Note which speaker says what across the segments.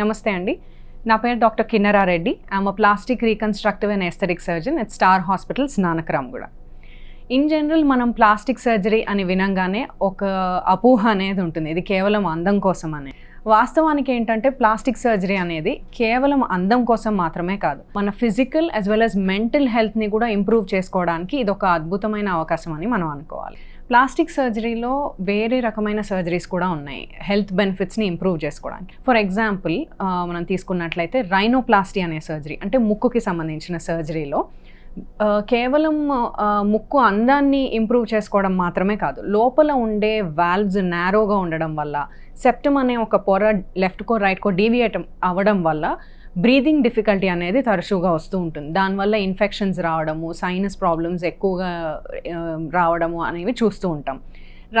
Speaker 1: నమస్తే అండి. నా పేరు doctor Kinnara Reddy I'm plastic reconstructive and aesthetic surgeon at star hospitals Nanakram కూడా. ఇన్ జనరల్ మనం ప్లాస్టిక్ సర్జరీ అని వినంగానే ఒక అపోహ అనేది ఉంటుంది. ఇది కేవలం అందం కోసం అనే వాస్తవానికి ఏంటంటే ప్లాస్టిక్ సర్జరీ అనేది కేవలం అందం కోసం మాత్రమే కాదు మన physical as well as mental హెల్త్ని కూడా ఇంప్రూవ్ చేసుకోవడానికి ఇది ఒక అద్భుతమైన అవకాశం అని మనం అనుకోవాలి. ప్లాస్టిక్ సర్జరీలో వేరే రకమైన సర్జరీస్ కూడా ఉన్నాయి హెల్త్ బెనిఫిట్స్ని ఇంప్రూవ్ చేసుకోవడానికి. ఫర్ ఎగ్జాంపుల్ మనం తీసుకున్నట్లయితే రైనోప్లాస్టీ అనే సర్జరీ అంటే ముక్కుకి సంబంధించిన సర్జరీలో కేవలం ముక్కు అందాన్ని ఇంప్రూవ్ చేసుకోవడం మాత్రమే కాదు. లోపల ఉండే వాల్వ్స్ నేరోగా ఉండడం వల్ల సెప్టమ్ అనే ఒక పొర లెఫ్ట్కో రైట్కో డీవియేట్ అవ్వడం వల్ల బ్రీదింగ్ డిఫికల్టీ అనేది తరచుగా వస్తూ ఉంటుంది. దానివల్ల ఇన్ఫెక్షన్స్ రావడము సైనస్ ప్రాబ్లమ్స్ ఎక్కువగా రావడము అనేవి చూస్తూ ఉంటాం.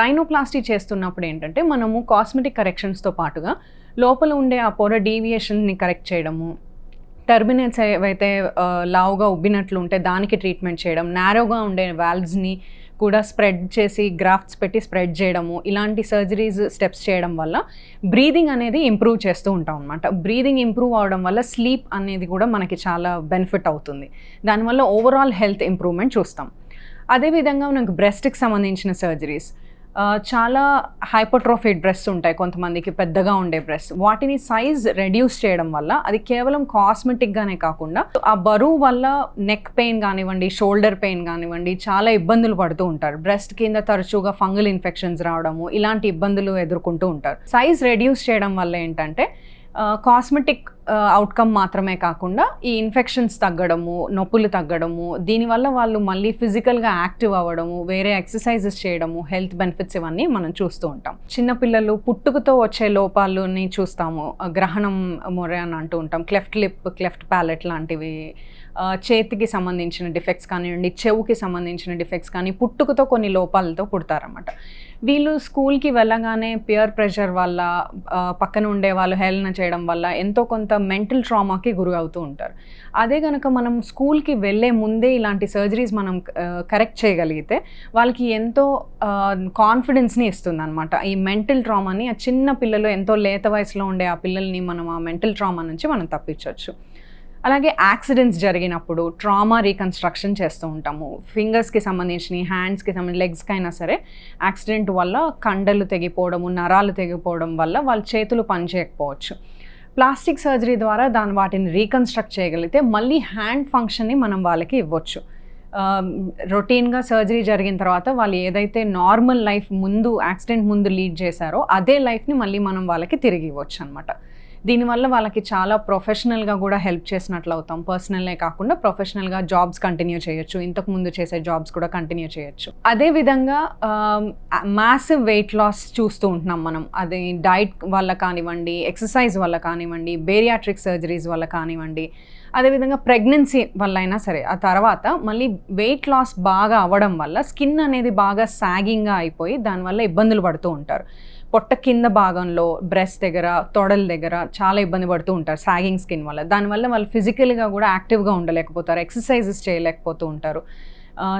Speaker 1: రైనోప్లాస్టీ చేస్తున్నప్పుడు ఏంటంటే మనము కాస్మెటిక్ కరెక్షన్స్తో పాటుగా లోపల ఉండే ఆ పొర డీవియేషన్ని కరెక్ట్ చేయడము టర్మినేట్స్ ఏవైతే లావుగా ఉబ్బినట్లు ఉంటే దానికి ట్రీట్మెంట్ చేయడం నారోగా ఉండే వాల్వ్స్ని కూడా స్ప్రెడ్ చేసి గ్రాఫ్ట్స్ పెట్టి స్ప్రెడ్ చేయడము ఇలాంటి సర్జరీస్ స్టెప్స్ చేయడం వల్ల బ్రీదింగ్ అనేది ఇంప్రూవ్ చేస్తూ ఉంటాం అనమాట బ్రీదింగ్ ఇంప్రూవ్ అవడం వల్ల స్లీప్ అనేది కూడా మనకి చాలా బెనిఫిట్ అవుతుంది. దానివల్ల ఓవరాల్ హెల్త్ ఇంప్రూవ్మెంట్ చూస్తాం. అదేవిధంగా మనకు బ్రెస్ట్కి సంబంధించిన సర్జరీస్. చాలా హైపోట్రోఫిడ్ బ్రెస్ట్ ఉంటాయి కొంతమందికి పెద్దగా ఉండే బ్రెస్ట్ వాటిని సైజ్ రెడ్యూస్ చేయడం వల్ల అది కేవలం కాస్మెటిక్గానే కాకుండా ఆ బరువు వల్ల నెక్ పెయిన్ కానివ్వండి షోల్డర్ పెయిన్ కానివ్వండి చాలా ఇబ్బందులు పడుతూ ఉంటారు. బ్రెస్ట్ కింద తరచుగా ఫంగల్ ఇన్ఫెక్షన్స్ రావడము ఇలాంటి ఇబ్బందులు ఎదుర్కొంటూ ఉంటారు. సైజ్ రెడ్యూస్ చేయడం వల్ల ఏంటంటే కాస్మెటిక్ అవుట్కమ్ మాత్రమే కాకుండా ఈ ఇన్ఫెక్షన్స్ తగ్గడము నొప్పులు తగ్గడము దీనివల్ల వాళ్ళు మళ్ళీ ఫిజికల్గా యాక్టివ్ అవ్వడము వేరే ఎక్సర్సైజెస్ చేయడము హెల్త్ బెనిఫిట్స్ ఇవన్నీ మనం చూస్తూ ఉంటాం. చిన్నపిల్లలు పుట్టుకతో వచ్చే లోపాలని చూస్తాము. గ్రహణం మొరే అని అంటూ ఉంటాం. క్లెఫ్ట్ లిప్ క్లెఫ్ట్ ప్యాలెట్ లాంటివి చేతికి సంబంధించిన డిఫెక్ట్స్ కానివ్వండి చెవుకి సంబంధించిన డిఫెక్ట్స్ కానీ పుట్టుకతో కొన్ని లోపాలతో పుడతారన్నమాట. వీళ్ళు స్కూల్కి వెళ్ళగానే పియర్ ప్రెషర్ వల్ల పక్కన ఉండే వాళ్ళు హేళన చేయడం వల్ల ఎంతో కొంత మెంటల్ ట్రామాకి గురి అవుతూ ఉంటారు. అదే కనుక మనం స్కూల్కి వెళ్ళే ముందే ఇలాంటి సర్జరీస్ మనం కరెక్ట్ చేయగలిగితే వాళ్ళకి ఎంతో కాన్ఫిడెన్స్ని ఇస్తుంది అనమాట ఈ మెంటల్ ట్రామాని ఆ చిన్న పిల్లలు ఎంతో లేత వయసులో ఉండే ఆ పిల్లల్ని మనం ఆ మెంటల్ ట్రామా నుంచి మనం తప్పించవచ్చు అలాగే యాక్సిడెంట్స్ జరిగినప్పుడు ట్రామా రీకన్స్ట్రక్షన్ చేస్తూ ఉంటాము. ఫింగర్స్కి సంబంధించిన హ్యాండ్స్కి సంబంధించి లెగ్స్కి అయినా సరే యాక్సిడెంట్ వల్ల కండలు తెగిపోవడము నరాలు తెగిపోవడం వల్ల వాళ్ళ చేతులు పనిచేయకపోవచ్చు. ప్లాస్టిక్ సర్జరీ ద్వారా దాని వాటిని రీకన్స్ట్రక్ట్ చేయగలిగితే మళ్ళీ హ్యాండ్ ఫంక్షన్ని మనం వాళ్ళకి ఇవ్వచ్చు. రొటీన్గా సర్జరీ జరిగిన తర్వాత వాళ్ళు ఏదైతే నార్మల్ లైఫ్ ముందు యాక్సిడెంట్ ముందు లీడ్ చేశారో అదే లైఫ్ని మళ్ళీ మనం వాళ్ళకి తిరిగి ఇవ్వచ్చు అనమాట దీనివల్ల వాళ్ళకి చాలా ప్రొఫెషనల్గా కూడా హెల్ప్ చేసినట్లు అవుతాం. పర్సనల్లే కాకుండా ప్రొఫెషనల్గా జాబ్స్ కంటిన్యూ చేయొచ్చు. ఇంతకు ముందు చేసే జాబ్స్ కూడా కంటిన్యూ చేయొచ్చు. అదేవిధంగా మ్యాసివ్ వెయిట్ లాస్ చూస్తూ ఉంటున్నాం మనం. అది డైట్ వల్ల కానివ్వండి ఎక్సర్సైజ్ వల్ల కానివ్వండి బేరియాట్రిక్ సర్జరీస్ వల్ల కానివ్వండి అదేవిధంగా ప్రెగ్నెన్సీ వల్ల అయినా సరే ఆ తర్వాత మళ్ళీ వెయిట్ లాస్ బాగా అవ్వడం వల్ల స్కిన్ అనేది బాగా సాగింగ్గా అయిపోయి దానివల్ల ఇబ్బందులు పడుతూ ఉంటారు. పొట్ట కింద భాగంలో బ్రెస్ట్ దగ్గర తొడల దగ్గర చాలా ఇబ్బంది పడుతూ ఉంటారు సాగింగ్ స్కిన్ వల్ల. దానివల్ల వాళ్ళు ఫిజికల్గా కూడా యాక్టివ్గా ఉండలేకపోతారు ఎక్సర్సైజెస్ చేయలేకపోతూ ఉంటారు.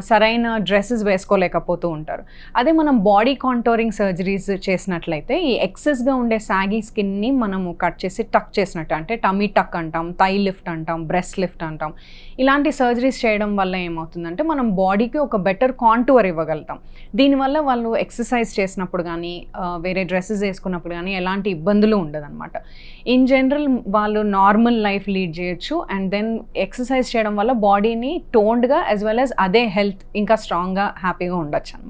Speaker 1: సరైన డ్రెస్సెస్ వేసుకోలేకపోతూ ఉంటారు. అదే మనం బాడీ కాంటోరింగ్ సర్జరీస్ చేసినట్లయితే ఈ ఎక్సెస్గా ఉండే సాగీ స్కిన్ని మనము కట్ చేసి టక్ చేసినట్టు అంటే టమీ టక్ అంటాం థై లిఫ్ట్ అంటాం బ్రెస్ట్ లిఫ్ట్ అంటాం. ఇలాంటి సర్జరీస్ చేయడం వల్ల ఏమవుతుందంటే మనం బాడీకి ఒక బెటర్ కాంటూర్ ఇవ్వగలుగుతాం. దీనివల్ల వాళ్ళు ఎక్సర్సైజ్ చేసినప్పుడు కానీ వేరే డ్రెస్సెస్ వేసుకున్నప్పుడు కానీ ఎలాంటి ఇబ్బందులు ఉండదన్నమాట. ఇన్ జనరల్ వాళ్ళు నార్మల్ లైఫ్ లీడ్ చేయొచ్చు అండ్ దెన్ ఎక్సర్సైజ్ చేయడం వల్ల బాడీని టోన్డ్గా యాజ్ వెల్ యాజ్ అదే హెల్త్ ఇంకా స్ట్రాంగ్గా హ్యాపీగా ఉండొచ్చు అనమాట